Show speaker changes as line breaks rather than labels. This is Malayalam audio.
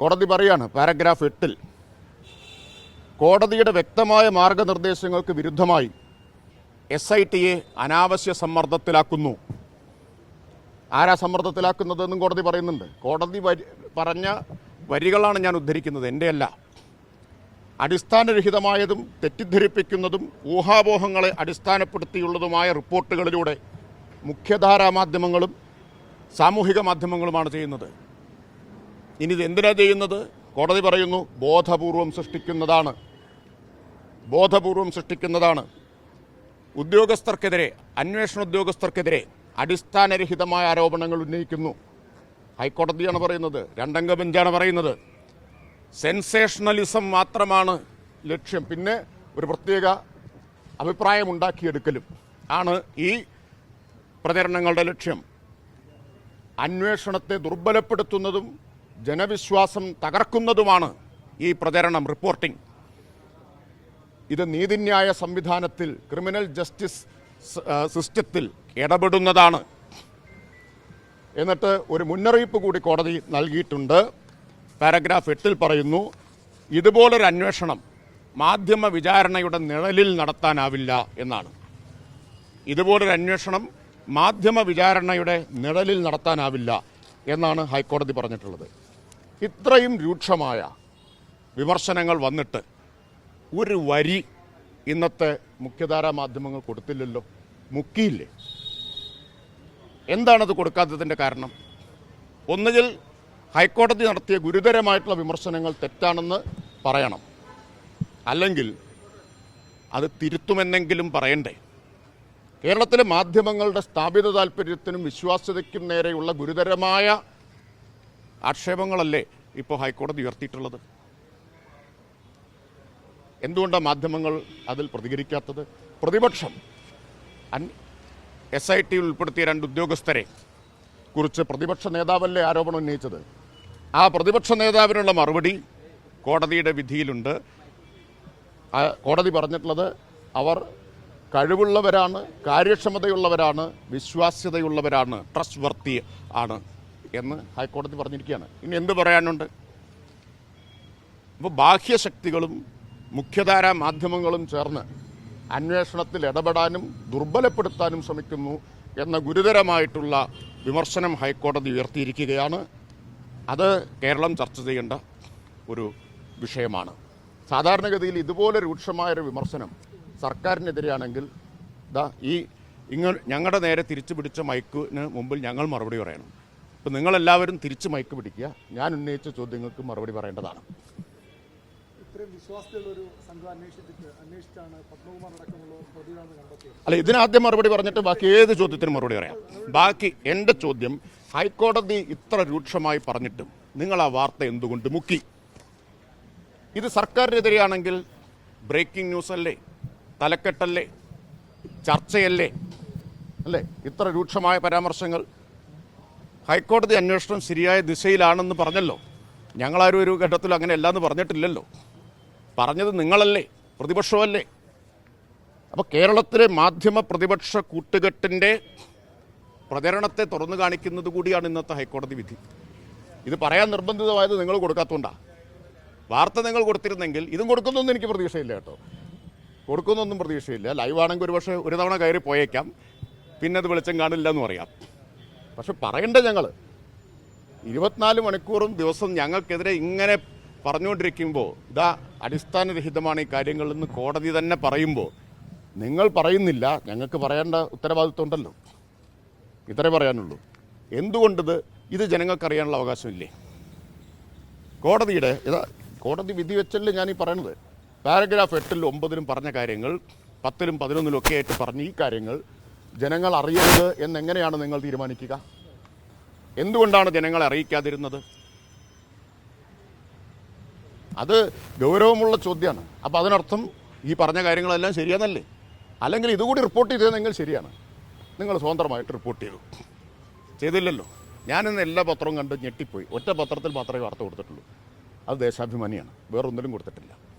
കോടതി പറയാണ് പാരഗ്രാഫ് എട്ടിൽ കോടതിയുടെ വ്യക്തമായ മാർഗനിർദ്ദേശങ്ങൾക്ക് വിരുദ്ധമായി എസ് ഐ ടിയെ അനാവശ്യ സമ്മർദ്ദത്തിലാക്കുന്നു. ആരാ സമ്മർദ്ദത്തിലാക്കുന്നതെന്നും കോടതി പറയുന്നുണ്ട്. കോടതി പറഞ്ഞ വരികളാണ് ഞാൻ ഉദ്ധരിക്കുന്നത് എന്റെയല്ല അടിസ്ഥാനരഹിതമായതും തെറ്റിദ്ധരിപ്പിക്കുന്നതും ഊഹാപോഹങ്ങളെ അടിസ്ഥാനപ്പെടുത്തിയുള്ളതുമായ റിപ്പോർട്ടുകളിലൂടെ മുഖ്യധാരാ മാധ്യമങ്ങളും സാമൂഹിക മാധ്യമങ്ങളുമാണ് ചെയ്യുന്നത്. ഇനി ഇത് എന്തിനാ ചെയ്യുന്നത്? കോടതി പറയുന്നു ബോധപൂർവം സൃഷ്ടിക്കുന്നതാണ്. ബോധപൂർവം സൃഷ്ടിക്കുന്നതാണ്. ഉദ്യോഗസ്ഥർക്കെതിരെ അന്വേഷണ ഉദ്യോഗസ്ഥർക്കെതിരെ അടിസ്ഥാനരഹിതമായ ആരോപണങ്ങൾ ഉന്നയിക്കുന്നു. ഹൈക്കോടതിയാണ് പറയുന്നത് രണ്ടംഗ ബെഞ്ചാണ് പറയുന്നത്. സെൻസേഷണലിസം മാത്രമാണ് ലക്ഷ്യം. പിന്നെ ഒരു പ്രത്യേക അഭിപ്രായമുണ്ടാക്കിയെടുക്കലും ആണ് ഈ പ്രചരണങ്ങളുടെ ലക്ഷ്യം. അന്വേഷണത്തെ ദുർബലപ്പെടുത്തുന്നതും ജനവിശ്വാസം തകർക്കുന്നതുമാണ് ഈ പ്രചരണം റിപ്പോർട്ടിംഗ്. ഇത് നീതിന്യായ സംവിധാനത്തിൽ ക്രിമിനൽ ജസ്റ്റിസ് സിസ്റ്റത്തിൽ ഇടപെടുന്നതാണ്. എന്നിട്ട് ഒരു മുന്നറിയിപ്പ് കൂടി കോടതി നൽകിയിട്ടുണ്ട്. പാരഗ്രാഫ് എട്ടിൽ പറയുന്നു ഇതുപോലൊരു അന്വേഷണം മാധ്യമ വിചാരണയുടെ നിഴലിൽ നടത്താനാവില്ല എന്നാണ്. ഇതുപോലൊരു അന്വേഷണം മാധ്യമ വിചാരണയുടെ നിഴലിൽ നടത്താനാവില്ല എന്നാണ് ഹൈക്കോടതി പറഞ്ഞിട്ടുള്ളത്. ഇത്രയും രൂക്ഷമായ വിമർശനങ്ങൾ വന്നിട്ട് ഒരു വരി ഇന്നത്തെ മുഖ്യധാരാ മാധ്യമങ്ങൾ കൊടുത്തില്ലല്ലോ. മുക്കിയില്ലേ? എന്താണത് കൊടുക്കാത്തതിന്റെ കാരണം? ഒന്നുകിൽ ഹൈക്കോടതി നടത്തിയ ഗുരുതരമായിട്ടുള്ള വിമർശനങ്ങൾ തെറ്റാണെന്ന് പറയണം. അല്ലെങ്കിൽ അത് തിരുത്തുമെന്നെങ്കിലും പറയണ്ടേ? കേരളത്തിലെ മാധ്യമങ്ങളുടെ സ്ഥാപിത താല്പര്യത്തിനും വിശ്വാസ്യതയ്ക്കും നേരെയുള്ള ഗുരുതരമായ ആക്ഷേപങ്ങളല്ലേ ഇപ്പോൾ ഹൈക്കോടതി ഉയർത്തിയിട്ടുള്ളത്? എന്തുകൊണ്ടാണ് മാധ്യമങ്ങൾ അതിൽ പ്രതികരിക്കാത്തത്? പ്രതിപക്ഷം എസ് ഐ ടി ഉൾപ്പെടുത്തിയ രണ്ട് ഉദ്യോഗസ്ഥരെ കുറിച്ച് പ്രതിപക്ഷ നേതാവല്ലേ ആരോപണം ഉന്നയിച്ചത്? ആ പ്രതിപക്ഷ നേതാവിനുള്ള മറുപടി കോടതിയുടെ വിധിയിലുണ്ട്. കോടതി പറഞ്ഞിട്ടുള്ളത് അവർ കഴിവുള്ളവരാണ് കാര്യക്ഷമതയുള്ളവരാണ് വിശ്വാസ്യതയുള്ളവരാണ് ട്രസ്റ്റ് വർത്തി ആണ്. എന്ന് ഹൈക്കോടതി പറഞ്ഞിരിക്കുകയാണ്. ഇനി എന്ത് പറയാനുണ്ട്? അപ്പോൾ ബാഹ്യശക്തികളും മുഖ്യധാരാ മാധ്യമങ്ങളും ചേർന്ന് അന്വേഷണത്തിൽ ഇടപെടാനും ദുർബലപ്പെടുത്താനും ശ്രമിക്കുന്നു എന്ന ഗുരുതരമായിട്ടുള്ള വിമർശനം ഹൈക്കോടതി ഉയർത്തിയിരിക്കുകയാണ്. അത് കേരളം ചർച്ച ചെയ്യേണ്ട ഒരു വിഷയമാണ്. സാധാരണഗതിയിൽ ഇതുപോലെ രൂക്ഷമായൊരു വിമർശനം സർക്കാരിനെതിരെയാണെങ്കിൽ ദാ ഈ ഇങ്ങ ഞങ്ങളുടെ നേരെ തിരിച്ചു പിടിച്ച മൈക്കിന് മുമ്പിൽ ഞങ്ങൾ മറുപടി പറയണം. ഇപ്പം നിങ്ങളെല്ലാവരും തിരിച്ച് മയക്ക് പിടിക്കുക. ഞാൻ ഉന്നയിച്ച ചോദ്യങ്ങൾക്ക് മറുപടി പറയേണ്ടതാണ്. അല്ല ഇതിനാദ്യം മറുപടി പറഞ്ഞിട്ട് ബാക്കി ഏത് ചോദ്യത്തിനും മറുപടി പറയാം. ബാക്കി എന്റെ ചോദ്യം ഹൈക്കോടതി ഇത്ര രൂക്ഷമായി പറഞ്ഞിട്ടും നിങ്ങൾ ആ വാർത്ത എന്തുകൊണ്ട് മുക്കി? ഇത് സർക്കാരിനെതിരെയാണെങ്കിൽ ബ്രേക്കിംഗ് ന്യൂസ് അല്ലേ തലക്കെട്ടല്ലേ? ചർച്ചയല്ലേ? അല്ലേ? ഇത്ര രൂക്ഷമായ പരാമർശങ്ങൾ ഹൈക്കോടതി അന്വേഷണം ശരിയായ ദിശയിലാണെന്ന് പറഞ്ഞല്ലോ. ഞങ്ങളാരും ഒരു ഘട്ടത്തിൽ അങ്ങനെ അല്ലാന്ന് പറഞ്ഞിട്ടില്ലല്ലോ. പറഞ്ഞത് നിങ്ങളല്ലേ പ്രതിപക്ഷമല്ലേ? അപ്പോൾ കേരളത്തിലെ മാധ്യമ പ്രതിപക്ഷ കൂട്ടുകെട്ടിന്റെ പ്രചരണത്തെ തുറന്നു കാണിക്കുന്നത് കൂടിയാണ് ഇന്നത്തെ ഹൈക്കോടതി വിധി. ഇത് പറയാൻ നിർബന്ധിതമായത് നിങ്ങൾ കൊടുക്കാത്തതുകൊണ്ടാണ് വാർത്ത നിങ്ങൾ കൊടുത്തിരുന്നെങ്കിൽ ഇതും കൊടുക്കുന്നൊന്നും എനിക്ക് പ്രതീക്ഷയില്ല കേട്ടോ. കൊടുക്കുന്നൊന്നും പ്രതീക്ഷയില്ല. ലൈവാണെങ്കിൽ ഒരുപക്ഷെ ഒരു പക്ഷേ ഒരു തവണ കയറി പോയേക്കാം. പിന്നെ അത് വെളിച്ചം കാണില്ല എന്ന് പറയാം. പക്ഷെ പറയണ്ടേ ഞങ്ങൾ ഇരുപത്തിനാല് മണിക്കൂറും ദിവസം ഞങ്ങൾക്കെതിരെ ഇങ്ങനെ പറഞ്ഞുകൊണ്ടിരിക്കുമ്പോൾ ഇതാ അടിസ്ഥാനരഹിതമാണ് ഈ കാര്യങ്ങളെന്ന് കോടതി തന്നെ പറയുമ്പോൾ നിങ്ങൾ പറയുന്നില്ല ഞങ്ങൾക്ക് പറയേണ്ട ഉത്തരവാദിത്വം ഉണ്ടല്ലോ ഇത്രേ പറയാനുള്ളൂ. എന്തുകൊണ്ടിത്? ഇത് ജനങ്ങൾക്കറിയാനുള്ള അവകാശമില്ലേ? കോടതിയുടെ ഇതാ കോടതി വിധി വെച്ചല്ലേ ഞാൻ ഈ പറയുന്നത് പാരഗ്രാഫ് എട്ടിലും ഒമ്പതിലും പറഞ്ഞ കാര്യങ്ങൾ പത്തിലും പതിനൊന്നിലും ഒക്കെ ആയിട്ട് പറഞ്ഞ ഈ കാര്യങ്ങൾ ജനങ്ങൾ അറിയരുത് എന്നെങ്ങനെയാണ് നിങ്ങൾ തീരുമാനിക്കുക? എന്തുകൊണ്ടാണ് ജനങ്ങളെ അറിയിക്കാതിരുന്നത്? അത് ഗൗരവമുള്ള ചോദ്യമാണ്. അപ്പോൾ അതിനർത്ഥം ഈ പറഞ്ഞ കാര്യങ്ങളെല്ലാം ശരിയാണല്ലേ അല്ലെങ്കിൽ ഇതുകൂടി റിപ്പോർട്ട് ചെയ്തതെങ്കിൽ ശരിയാണ്. നിങ്ങൾ സ്വതന്ത്രമായിട്ട് റിപ്പോർട്ട് ചെയ്തു. ചെയ്തില്ലല്ലോ. ഞാനിന്ന് എല്ലാ പത്രവും കണ്ട് ഞെട്ടിപ്പോയി. ഒറ്റ പത്രത്തിൽ മാത്രമേ വാർത്ത കൊടുത്തിട്ടുള്ളൂ. അത് ദേശാഭിമാനിയാണ്. വേറൊന്നിലും കൊടുത്തിട്ടില്ല.